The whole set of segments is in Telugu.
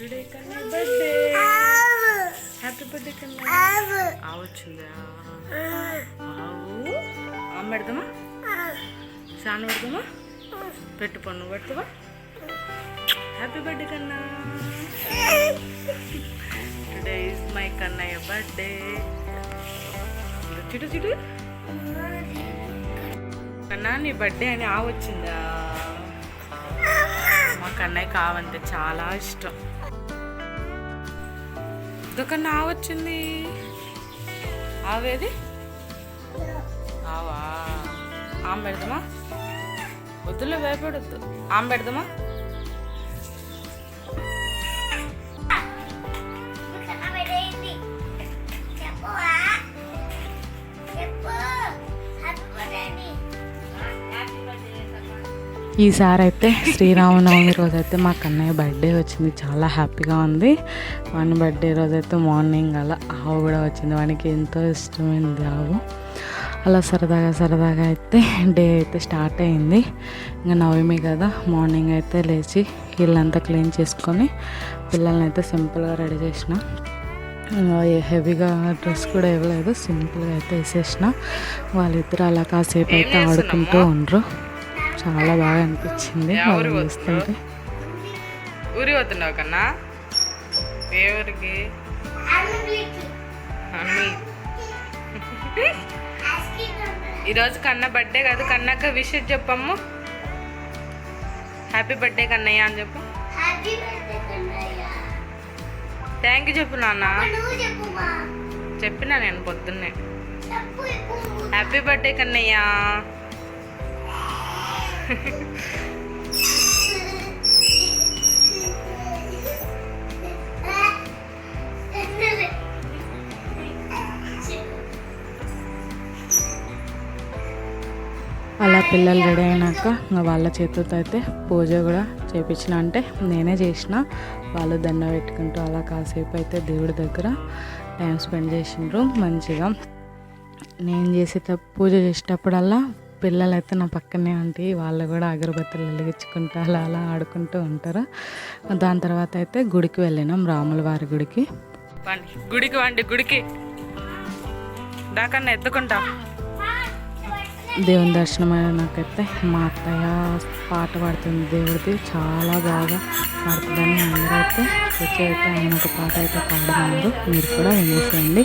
టుడే కన్నా బర్త్డే హ్యాపీ బర్త్డే కన్నా. ఆవచ్చిందా? వచ్చిందా ఆవు. ఆమె పెడదామా సాను పెడదామా పెట్టు పన్ను పెడతావా? హ్యాపీ బర్త్డే కన్నా. Today is my Kannayya birthday చిటు చిటు. కన్నా నీ బర్త్డే అని ఆవు వచ్చిందా మా కన్నయ్య కావంటే చాలా ఇష్టం. ఇదొకన్నా ఆవొచ్చింది ఆవేది? ఆవా. ఆమె పెడదామా వద్దులే భయపడద్దు. ఆమె పెడదామా ఈసారి అయితే శ్రీరామనవమి రోజైతే మాకు మా కన్నయ్య బర్త్డే వచ్చింది. చాలా హ్యాపీగా ఉంది. వాని బర్త్డే రోజైతే మార్నింగ్ అలా ఆవు కూడా వచ్చింది. వానికి ఎంతో ఇష్టమైంది ఆవు. అలా సరదాగా సరదాగా అయితే డే అయితే స్టార్ట్ అయింది. ఇంకా నవమి కదా మార్నింగ్ అయితే లేచి ఇల్లంతా క్లీన్ చేసుకొని పిల్లల్ని అయితే సింపుల్గా రెడీ చేసిన. హెవీగా డ్రెస్ కూడా ఇవ్వలేదు సింపుల్గా అయితే వేసేసిన. వాళ్ళిద్దరు అలా కాసేపు అయితే ఆడుకుంటూ ఉండరు. చాలా బాగా అనిపించింది. వాళ్ళు చూస్తుంటే ఊరి పోతున్నావు కన్నా? ఏ ఊరికి. ఈరోజు కన్న బర్త్డే కాదు కన్నాక విషెస్ చెప్పమ్ము. హ్యాపీ బర్త్డే కన్నయ్య అని చెప్పు. థ్యాంక్ యూ చెప్పు నాన్న. చెప్పినా నేను పొద్దున్నే. Happy birthday Kannayya. అలా పిల్లలు రెడీ అయినాక ఇంకా వాళ్ళ చేతులతో అయితే పూజ కూడా చేపించిన. అంటే నేనే చేసిన. వాళ్ళు దండ పెట్టుకుంటూ అలా కాసేపు అయితే దేవుడి దగ్గర టైం స్పెండ్ చేసిండ్రు. మంచిగా నేను చేసే పూజ చేసేటప్పుడల్లా పిల్లలు అయితే నా పక్కనే ఉంటే వాళ్ళు కూడా అగరబత్తులు వెలిగించుకుంటూ అలా అలా ఆడుకుంటూ ఉంటారు. దాని తర్వాత అయితే గుడికి వెళ్ళినాం రాముల వారి గుడికి. గుడికి వండి గుడికి. దాకన్నా ఎత్తుకుంటా. దేవుని దర్శనం నాకైతే మా అత్తయ్య పాట పాడుతుంది దేవుడిది చాలా బాగా పాడుతుందని అందరూ అయితే వచ్చి అయితే ఆయన ఒక పాట అయితే పాడమన్నారు. మీరు కూడా వినేసేయండి.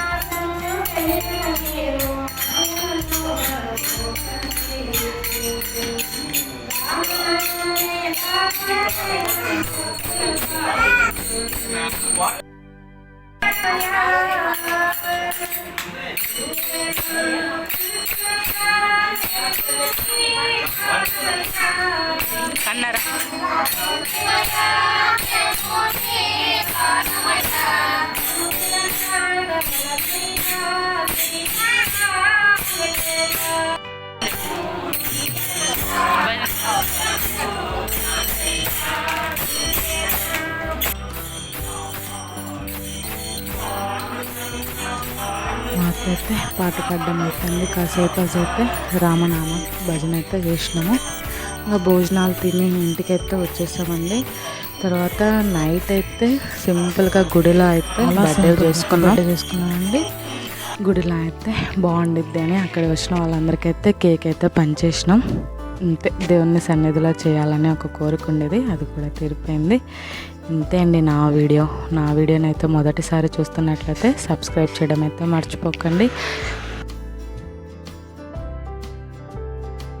అత్త అయితే పాట పాడడం అయిపోయింది. కాసేపు అయితే రామనామ భజన అయితే చేసినాము. ఇంకా భోజనాలు తిని ఇంటికైతే వచ్చేసామండి. తర్వాత నైట్ అయితే సింపుల్గా గుడిలో అయితే బర్త్డే చేసుకున్నాం. చేసుకున్నామండి. గుడిలో అయితే బాగుండిద్ది అని అక్కడ వచ్చిన వాళ్ళందరికీ అయితే కేక్ అయితే పనిచేసినాం అంతే దేవుని సన్నిధిలో చేయాలని ఒక కోరిక ఉండేది. అది కూడా తీరిపోయింది. ఇంతే అండి నా వీడియో. నా వీడియోని అయితే మొదటిసారి చూస్తున్నట్లయితే సబ్స్క్రైబ్ చేయడం అయితే మర్చిపోకండి.